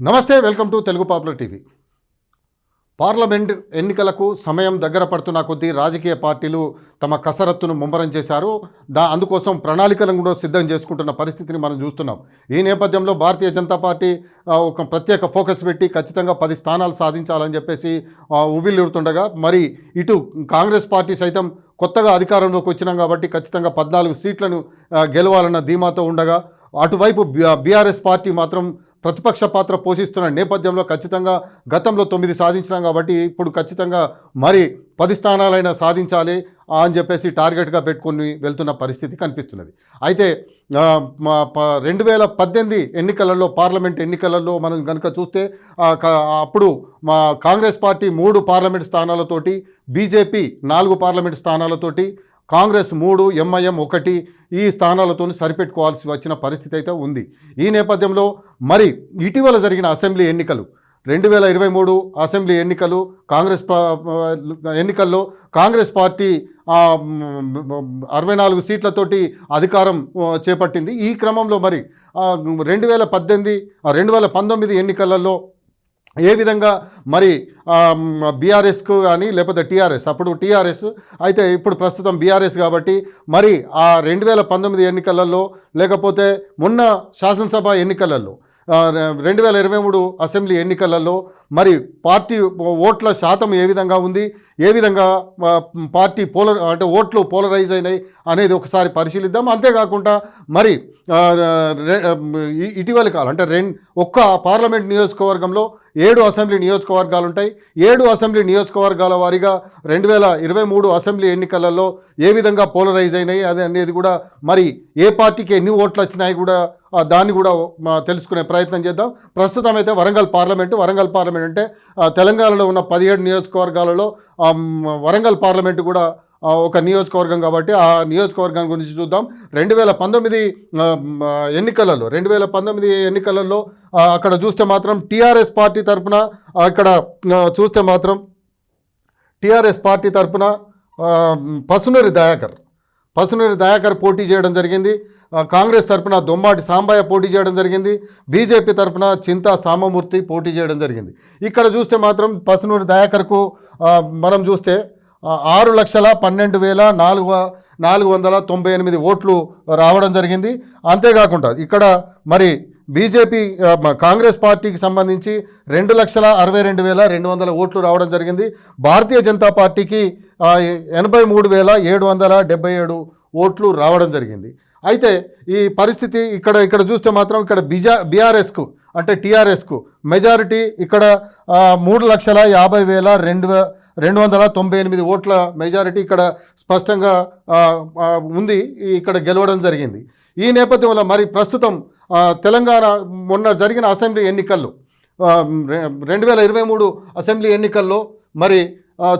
నమస్తే welcome to Telugu popular TV. Parliament ఎన్నికలకు సమయం దగ్గర పడుతున్న కొద్దీ రాజకీయ పార్టీలు తమ కసరత్తును ముమ్మరం చేశారు. దా అందుకోసం ప్రణాళికలను కూడా సిద్ధం చేసుకుంటున్న పరిస్థితిని మనం చూస్తున్నాం. ఈ నేపథ్యంలో భారతీయ జనతా పార్టీ ఒక ప్రత్యేక ఫోకస్ పెట్టి ఖచ్చితంగా పది స్థానాలు సాధించాలని చెప్పేసి ఉవ్విల్లుడుతుండగా మరి ఇటు కాంగ్రెస్ పార్టీ సైతం కొత్తగా అధికారంలోకి వచ్చినాం కాబట్టి ఖచ్చితంగా పద్నాలుగు సీట్లను గెలవాలన్న ధీమాతో ఉండగా అటువైపు బీఆర్ఎస్ పార్టీ మాత్రం ప్రతిపక్ష పాత్ర పోషిస్తున్న నేపథ్యంలో ఖచ్చితంగా గతంలో తొమ్మిది సాధించినాం కాబట్టి ఇప్పుడు ఖచ్చితంగా మరి పది స్థానాలైనా సాధించాలి అని చెప్పేసి టార్గెట్గా పెట్టుకొని వెళ్తున్న పరిస్థితి కనిపిస్తున్నది. అయితే మా ప- రెండు వేల పద్దెనిమిది ఎన్నికలలో పార్లమెంట్ ఎన్నికలలో మనం కనుక చూస్తే అప్పుడు మా కాంగ్రెస్ పార్టీ మూడు పార్లమెంట్ స్థానాలతోటి బీజేపీ నాలుగు పార్లమెంట్ స్థానాలతోటి కాంగ్రెస్ మూడు ఎంఐఎం ఒకటి ఈ స్థానాలతో సరిపెట్టుకోవాల్సి వచ్చిన పరిస్థితి అయితే ఉంది. ఈ నేపథ్యంలో మరి ఇటీవల జరిగిన అసెంబ్లీ ఎన్నికలు రెండు వేల ఇరవై మూడు అసెంబ్లీ ఎన్నికలు కాంగ్రెస్ ఎన్నికల్లో కాంగ్రెస్ పార్టీ అరవై నాలుగు సీట్లతోటి అధికారం చేపట్టింది. ఈ క్రమంలో మరి రెండు వేల పద్దెనిమిది రెండు వేల పంతొమ్మిది ఎన్నికలలో ఏ విధంగా మరి బీఆర్ఎస్కు కానీ లేకపోతే టీఆర్ఎస్ అప్పుడు టీఆర్ఎస్ అయితే ఇప్పుడు ప్రస్తుతం బీఆర్ఎస్ కాబట్టి మరి ఆ రెండు వేల పంతొమ్మిది ఎన్నికలలో లేకపోతే మొన్న శాసనసభ ఎన్నికలలో రెండు వేల ఇరవై మూడు అసెంబ్లీ ఎన్నికలలో మరి పార్టీ ఓట్ల శాతం ఏ విధంగా ఉంది ఏ విధంగా పార్టీ పోలర్ అంటే ఓట్లు పోలరైజ్ అయినాయి అనేది ఒకసారి పరిశీలిద్దాం. అంతేకాకుండా మరి ఇటీవలి కాలం అంటే రెండు ఒక్క పార్లమెంట్ నియోజకవర్గంలో ఏడు అసెంబ్లీ నియోజకవర్గాలు ఉంటాయి. ఏడు అసెంబ్లీ నియోజకవర్గాల వారీగా రెండు వేల ఇరవై మూడు అసెంబ్లీ ఎన్నికలలో ఏ విధంగా పోలరైజ్ అయినాయి అది అనేది కూడా మరి ఏ పార్టీకి ఎన్ని ఓట్లు వచ్చినాయి కూడా దాన్ని కూడా మా తెలుసుకునే ప్రయత్నం చేద్దాం. ప్రస్తుతం అయితే వరంగల్ పార్లమెంటు వరంగల్ పార్లమెంట్ అంటే తెలంగాణలో ఉన్న పదిహేడు నియోజకవర్గాలలో వరంగల్ పార్లమెంటు కూడా ఒక నియోజకవర్గం కాబట్టి ఆ నియోజకవర్గం గురించి చూద్దాం. రెండు వేల పంతొమ్మిది ఎన్నికలలో రెండు వేల పంతొమ్మిది ఎన్నికలలో అక్కడ చూస్తే మాత్రం టీఆర్ఎస్ పార్టీ తరపున అక్కడ చూస్తే మాత్రం టీఆర్ఎస్ పార్టీ తరపున పసునూరి దయాకర్ పసునూరి దయాకర్ పోటీ చేయడం జరిగింది. కాంగ్రెస్ తరపున దొమ్మాటి సాంబయ్య పోటీ చేయడం జరిగింది. బీజేపీ తరపున చింతా సామమూర్తి పోటీ చేయడం జరిగింది. ఇక్కడ చూస్తే మాత్రం పసునూరి దయాకర్కు మనం చూస్తే ఆరు లక్షల పన్నెండు వేల నాలుగు నాలుగు వందల తొంభై ఎనిమిది ఓట్లు రావడం జరిగింది. అంతేకాకుండా ఇక్కడ మరి బీజేపీ కాంగ్రెస్ పార్టీకి సంబంధించి రెండు లక్షల అరవై రెండు వేల రెండు వందల ఓట్లు రావడం జరిగింది. భారతీయ జనతా పార్టీకి ఎనభై మూడు వేల ఏడు వందల డెబ్బై ఏడు ఓట్లు రావడం జరిగింది. అయితే ఈ పరిస్థితి ఇక్కడ ఇక్కడ చూస్తే మాత్రం ఇక్కడ బిజా బీఆర్ఎస్కు అంటే టీఆర్ఎస్కు మెజారిటీ ఇక్కడ మూడు లక్షల యాభై వేల రెండు రెండు వందల తొంభై ఎనిమిది ఓట్ల మెజారిటీ ఇక్కడ స్పష్టంగా ఉంది ఇక్కడ గెలవడం జరిగింది. ఈ నేపథ్యంలో మరి ప్రస్తుతం తెలంగాణ మొన్న జరిగిన అసెంబ్లీ ఎన్నికల్లో రె- రెండు వేల ఇరవై మూడు అసెంబ్లీ ఎన్నికల్లో మరి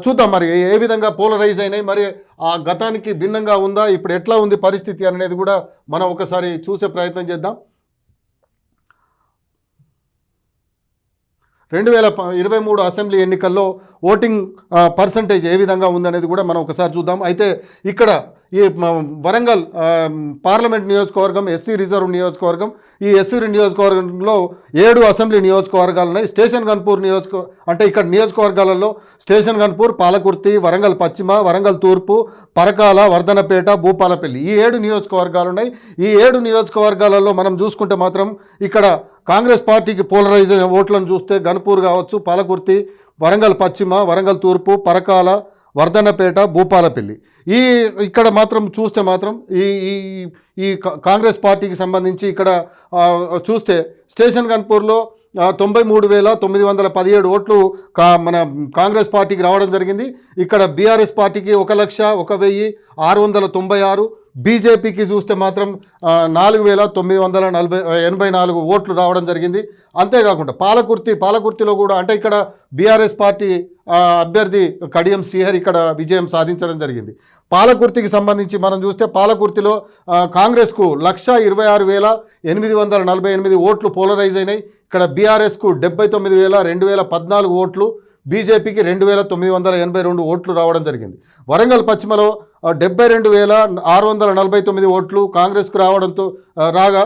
చూద్దాం మరి ఏ విధంగా పోలరైజ్ అయినాయి మరి ఆ గతానికి భిన్నంగా ఉందా? ఇప్పుడు ఎట్లా ఉంది పరిస్థితి అనేది కూడా మనం ఒకసారి చూసే ప్రయత్నం చేద్దాం. రెండు వేల ఇరవై మూడు అసెంబ్లీ ఎన్నికల్లో ఓటింగ్ పర్సంటేజ్ ఏ విధంగా ఉందనేది కూడా మనం ఒకసారి చూద్దాం. అయితే ఇక్కడ ఈ వరంగల్ పార్లమెంట్ నియోజకవర్గం ఎస్సీ రిజర్వ్ నియోజకవర్గం ఈ ఎస్సీ నియోజకవర్గంలో ఏడు అసెంబ్లీ నియోజకవర్గాలు ఉన్నాయి. స్టేషన్ గన్పూర్ నియోజక అంటే ఇక్కడ నియోజకవర్గాలలో స్టేషన్ గన్పూర్ పాలకుర్తి వరంగల్ పశ్చిమ వరంగల్ తూర్పు పరకాల వర్ధనపేట భూపాలపల్లి ఈ ఏడు నియోజకవర్గాలు ఉన్నాయి. ఈ ఏడు నియోజకవర్గాలలో మనం చూసుకుంటే మాత్రం ఇక్కడ కాంగ్రెస్ పార్టీకి పోలరైజ్ అయిన ఓట్లను చూస్తే గన్పూర్ కావచ్చు పాలకుర్తి వరంగల్ పశ్చిమ వరంగల్ తూర్పు పరకాల వర్ధనపేట భూపాలపల్లి. ఈ ఇక్కడ మాత్రం చూస్తే మాత్రం ఈ ఈ ఈ కా- కాంగ్రెస్ పార్టీకి సంబంధించి ఇక్కడ చూస్తే స్టేషన్ గన్పూర్లో తొంభై మూడు వేల తొమ్మిది వందల పదిహేడు ఓట్లు కా మన కాంగ్రెస్ పార్టీకి రావడం జరిగింది. ఇక్కడ బీఆర్ఎస్ పార్టీకి ఒక లక్ష ఒక వెయ్యి ఆరు వందల తొంభై ఆరు బీజేపీకి చూస్తే మాత్రం నాలుగు వేల తొమ్మిది వందల నలభై ఎనభై నాలుగు ఓట్లు రావడం జరిగింది. అంతేకాకుండా పాలకుర్తి పాలకుర్తిలో కూడా అంటే ఇక్కడ బీఆర్ఎస్ పార్టీ అభ్యర్థి కడియం శ్రీహరి ఇక్కడ విజయం సాధించడం జరిగింది. పాలకుర్తికి సంబంధించి మనం చూస్తే పాలకుర్తిలో కాంగ్రెస్కు లక్ష ఇరవై ఆరు వేల ఎనిమిది వందల నలభై ఎనిమిది ఓట్లు పోలరైజ్ అయినాయి. ఇక్కడ బీఆర్ఎస్కు డెబ్బై తొమ్మిది వేల రెండు వేల పద్నాలుగు ఓట్లు బీజేపీకి రెండు వేల తొమ్మిది వందల ఎనభై రెండు ఓట్లు రావడం జరిగింది. వరంగల్ పశ్చిమలో డెబ్బై రెండు వేల ఆరు వందల నలభై తొమ్మిది ఓట్లు కాంగ్రెస్కు రావడంతో రాగా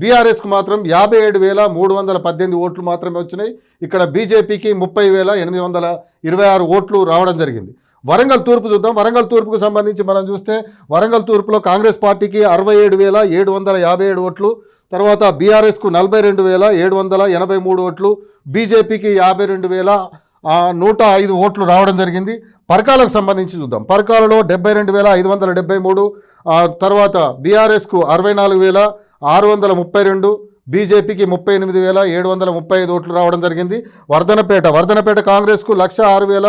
బీఆర్ఎస్కు మాత్రం యాభై ఏడు వేల మూడు వందల పద్దెనిమిది ఓట్లు మాత్రమే వచ్చినాయి. ఇక్కడ బీజేపీకి ముప్పై వేల ఎనిమిది వందల ఇరవై ఆరు ఓట్లు రావడం జరిగింది. వరంగల్ తూర్పు చూద్దాం. వరంగల్ తూర్పుకు సంబంధించి మనం చూస్తే వరంగల్ తూర్పులో కాంగ్రెస్ పార్టీకి అరవై ఏడు వేల ఏడు వందల యాభై ఏడు ఓట్లు తర్వాత బీఆర్ఎస్కు నలభై రెండు వేల ఏడు వందల ఎనభై మూడు ఓట్లు బీజేపీకి యాభై రెండు వేల నూట ఐదు ఓట్లు రావడం జరిగింది. పరకాలకు సంబంధించి చూద్దాం. పరకాలలో డెబ్బై రెండు వేల ఐదు వందల డెబ్బై మూడు తర్వాత బీఆర్ఎస్కు అరవై నాలుగు వేల ఆరు వందల ముప్పై రెండు బీజేపీకి ముప్పై ఎనిమిది వేల ఏడు వందల ముప్పై ఐదు ఓట్లు రావడం జరిగింది. వర్ధనపేట వర్ధనపేట కాంగ్రెస్కు లక్ష ఆరు వేల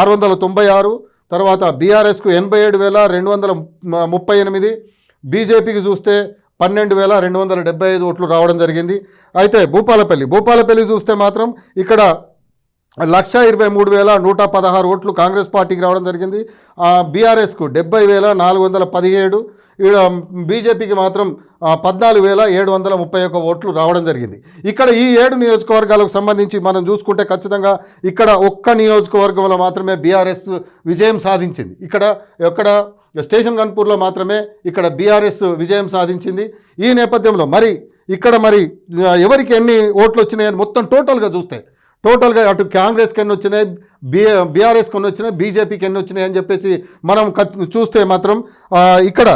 ఆరు వందల తొంభై ఆరు తర్వాత బీఆర్ఎస్కు ఎనభై ఏడు వేల రెండు వందల ముప్పై ఎనిమిది బీజేపీకి చూస్తే పన్నెండు వేల రెండు వందల డెబ్బై ఐదు ఓట్లు రావడం జరిగింది. అయితే భూపాలపల్లి భూపాలపల్లి చూస్తే మాత్రం ఇక్కడ లక్ష ఇరవై మూడు వేల నూట పదహారు ఓట్లు కాంగ్రెస్ పార్టీకి రావడం జరిగింది. బీఆర్ఎస్కు డెబ్బై వేల నాలుగు వందల పదిహేడు ఈడ బీజేపీకి మాత్రం పద్నాలుగు వేల ఏడు వందల ముప్పై ఒక్క ఓట్లు రావడం జరిగింది. ఇక్కడ ఈ ఏడు నియోజకవర్గాలకు సంబంధించి మనం చూసుకుంటే ఖచ్చితంగా ఇక్కడ ఒక్క నియోజకవర్గంలో మాత్రమే బీఆర్ఎస్ విజయం సాధించింది. ఇక్కడ ఎక్కడ? స్టేషన్ గన్పూర్లో మాత్రమే ఇక్కడ బీఆర్ఎస్ విజయం సాధించింది. ఈ నేపథ్యంలో మరి ఇక్కడ మరి ఎవరికి ఎన్ని ఓట్లు వచ్చినాయని మొత్తం టోటల్గా చూస్తే టోటల్గా అటు కాంగ్రెస్కి ఎన్ని వచ్చినాయి? బీ బీఆర్ఎస్కి ఎన్ని వచ్చినాయి? బీజేపీకి ఎన్ని వచ్చినాయి అని చెప్పేసి మనం కత్- చూస్తే మాత్రం ఇక్కడ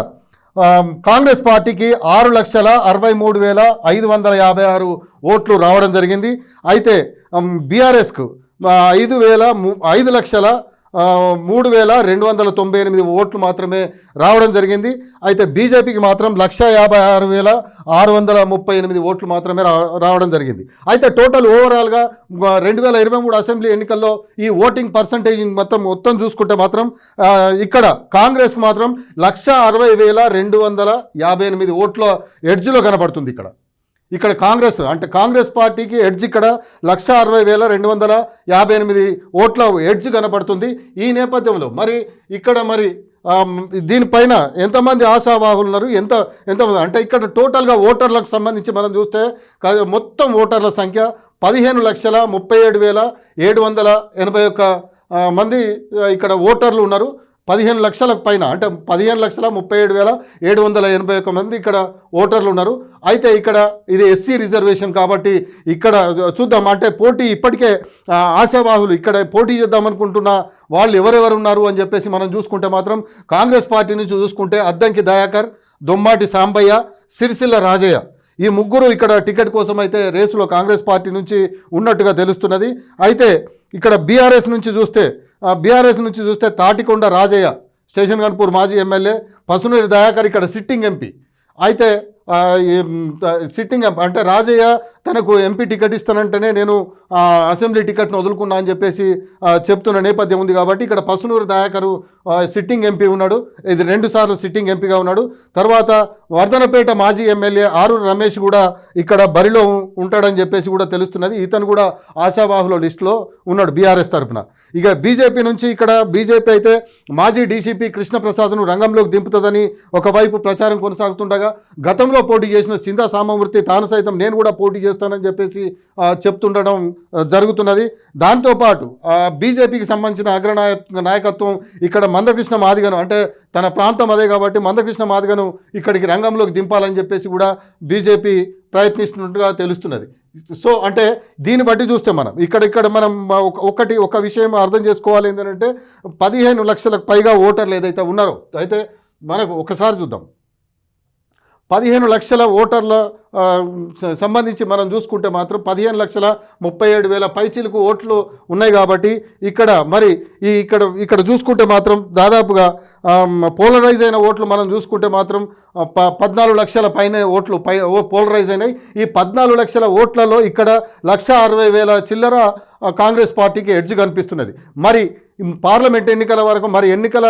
కాంగ్రెస్ పార్టీకి ఆరు లక్షల అరవై మూడు వేల ఐదు వందల యాభై ఆరు ఓట్లు రావడం జరిగింది. అయితే బీఆర్ఎస్కు ఐదు వేల ఐదు లక్షల మూడు వేల రెండు వందల తొంభై ఎనిమిది ఓట్లు మాత్రమే రావడం జరిగింది. అయితే బీజేపీకి మాత్రం లక్ష యాభై ఆరు వేల ఆరు వందల ముప్పై ఎనిమిది ఓట్లు మాత్రమే రా రావడం జరిగింది. అయితే టోటల్ ఓవరాల్గా రెండు వేల ఇరవై మూడు అసెంబ్లీ ఎన్నికల్లో ఈ ఓటింగ్ పర్సంటేజ్ మొత్తం మొత్తం చూసుకుంటే మాత్రం ఇక్కడ కాంగ్రెస్కి మాత్రం లక్ష అరవై వేల రెండు వందల యాభై ఎనిమిది ఓట్ల ఎడ్జ్లో కనబడుతుంది ఇక్కడ. ఇక్కడ కాంగ్రెస్ అంటే కాంగ్రెస్ పార్టీకి ఎడ్జ్ ఇక్కడ లక్ష అరవై వేల రెండు వందల యాభై ఎనిమిది ఓట్ల ఎడ్జ్ కనపడుతుంది ఈ నేపథ్యంలో. మరి ఇక్కడ మరి దీనిపైన ఎంతమంది ఆశావాహులు ఉన్నారు? ఎంత ఎంతమంది? అంటే ఇక్కడ టోటల్గా ఓటర్లకు సంబంధించి మనం చూస్తే మొత్తం ఓటర్ల సంఖ్య పదిహేను లక్షల ముప్పై ఏడు వేల ఏడు వందల ఎనభై ఒక్క మంది ఇక్కడ ఓటర్లు ఉన్నారు. పదిహేను లక్షల పైన అంటే పదిహేను లక్షల ముప్పై ఏడు వేల ఏడు వందల ఎనభై ఒక్క మంది ఇక్కడ ఓటర్లు ఉన్నారు. అయితే ఇక్కడ ఇది ఎస్సీ రిజర్వేషన్ కాబట్టి ఇక్కడ చూద్దాం. అంటే పోటీ ఇప్పటికే ఆశావాహులు ఇక్కడ పోటీ చేద్దామనుకుంటున్న వాళ్ళు ఎవరెవరు ఉన్నారు అని చెప్పేసి మనం చూసుకుంటే మాత్రం కాంగ్రెస్ పార్టీ నుంచి చూసుకుంటే అద్దంకి దయాకర్ దొమ్మాటి సాంబయ్య సిరిసిల్ల రాజయ్య. ఈ ముగ్గురు ఇక్కడ టికెట్ కోసం అయితే రేసులో కాంగ్రెస్ పార్టీ నుంచి ఉన్నట్టుగా తెలుస్తున్నది. అయితే ఇక్కడ బీఆర్ఎస్ నుంచి చూస్తే బీఆర్ఎస్ నుంచి చూస్తే తాటికొండ రాజయ్య స్టేషన్ గన్పూర్ మాజీ ఎమ్మెల్యే పసునూరి దయాకర్ ఇక్కడ సిట్టింగ్ ఎంపీ అయితే సిట్టింగ్ ఎంపీ అంటే రాజయ్య తనకు ఎంపీ టికెట్ ఇస్తానంటేనే నేను అసెంబ్లీ టికెట్ను వదులుకున్నా అని చెప్పేసి చెప్తున్న నేపథ్యం ఉంది కాబట్టి ఇక్కడ పసునూరు దయాకరు సిట్టింగ్ ఎంపీ ఉన్నాడు. ఇది రెండు సార్లు సిట్టింగ్ ఎంపీగా ఉన్నాడు. తర్వాత వర్ధనపేట మాజీ ఎమ్మెల్యే ఆరు రమేష్ కూడా ఇక్కడ బరిలో ఉంటాడని చెప్పేసి కూడా తెలుస్తున్నది. ఇతను కూడా ఆశావాహుల లిస్టులో ఉన్నాడు బీఆర్ఎస్ తరఫున ఇక బీజేపీ నుంచి ఇక్కడ బీజేపీ అయితే మాజీ డీసీపీ కృష్ణప్రసాద్ను రంగంలోకి దింపుతుందని ఒకవైపు ప్రచారం కొనసాగుతుండగా గతంలో పోటీ చేసిన చిందా సామమూర్తి తాను సైతం నేను కూడా పోటీ చేస్తానని చెప్పేసి చెప్తుండడం జరుగుతున్నది. దాంతోపాటు బీజేపీకి సంబంధించిన అగ్రనాయ నాయకత్వం ఇక్కడ మందకృష్ణ మాదిగను అంటే తన ప్రాంతం అదే కాబట్టి మందకృష్ణ మాదిగను ఇక్కడికి రంగంలోకి దింపాలని చెప్పేసి కూడా బీజేపీ ప్రయత్నిస్తున్నట్టుగా తెలుస్తున్నది. సో అంటే దీన్ని బట్టి చూస్తే మనం ఇక్కడ ఇక్కడ మనం ఒక- ఒకటి ఒక విషయం అర్థం చేసుకోవాలి ఏంటంటే పదిహేను లక్షలకు పైగా ఓటర్లు ఏదైతే ఉన్నారో అయితే మనకు ఒకసారి చూద్దాం. పదిహేను లక్షల ఓటర్ల సంబంధించి మనం చూసుకుంటే మాత్రం పదిహేను లక్షల ముప్పై ఏడు వేల పైచీలకు ఓట్లు ఉన్నాయి కాబట్టి ఇక్కడ మరి ఈ ఇక్కడ ఇక్కడ చూసుకుంటే మాత్రం దాదాపుగా పోలరైజ్ అయిన ఓట్లు మనం చూసుకుంటే మాత్రం ప పద్నాలుగు లక్షల పైన ఓట్లు పై ఓ పోలరైజ్ అయినాయి. ఈ పద్నాలుగు లక్షల ఓట్లలో ఇక్కడ లక్ష అరవై వేల చిల్లర కాంగ్రెస్ పార్టీకి ఎడ్జ్ కనిపిస్తున్నది. మరి పార్లమెంట్ ఎన్నికల వరకు మరి ఎన్నికల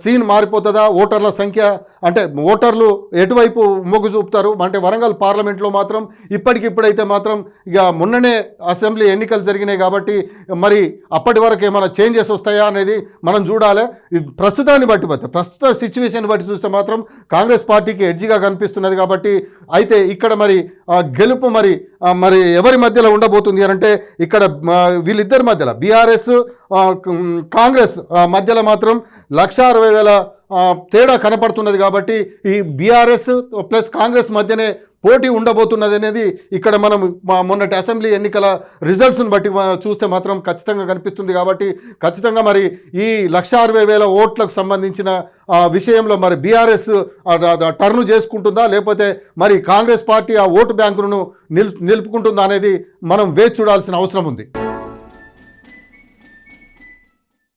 సీన్ మారిపోతుందా? ఓటర్ల సంఖ్య అంటే ఓటర్లు ఎటువైపు మొగ్గు చూపుతారు? అంటే వరంగల్ పార్లమెంట్లో మాత్రం ఇప్పటికిప్పుడైతే మాత్రం ఇక మొన్ననే అసెంబ్లీ ఎన్నికలు జరిగినాయి కాబట్టి మరి అప్పటి వరకు ఏమైనా చేంజెస్ వస్తాయా అనేది మనం చూడాలి. ప్రస్తుతాన్ని బట్టి బట్టి ప్రస్తుత సిచ్యువేషన్ బట్టి చూస్తే మాత్రం కాంగ్రెస్ పార్టీకి ఎడ్జిగా కనిపిస్తున్నది కాబట్టి అయితే ఇక్కడ మరి గెలుపు మరి మరి ఎవరి మధ్యలో ఉండబోతుంది అని అంటే ఇక్కడ వీళ్ళిద్దరి మధ్యలో బీఆర్ఎస్ కాంగ్రెస్ మధ్యలో మాత్రం లక్ష అరవై వేల తేడా కనపడుతున్నది కాబట్టి ఈ బీఆర్ఎస్ ప్లస్ కాంగ్రెస్ మధ్యనే పోటీ ఉండబోతున్నది అనేది ఇక్కడ మనం మొన్నటి అసెంబ్లీ ఎన్నికల రిజల్ట్స్ని బట్టి చూస్తే మాత్రం ఖచ్చితంగా కనిపిస్తుంది కాబట్టి ఖచ్చితంగా మరి ఈ లక్ష అరవై వేల ఓట్లకు సంబంధించిన విషయంలో మరి బీఆర్ఎస్ టర్న్ చేసుకుంటుందా? లేకపోతే మరి కాంగ్రెస్ పార్టీ ఆ ఓటు బ్యాంకులను నిల్ నిలుపుకుంటుందా అనేది మనం వేచి చూడాల్సిన అవసరం ఉంది.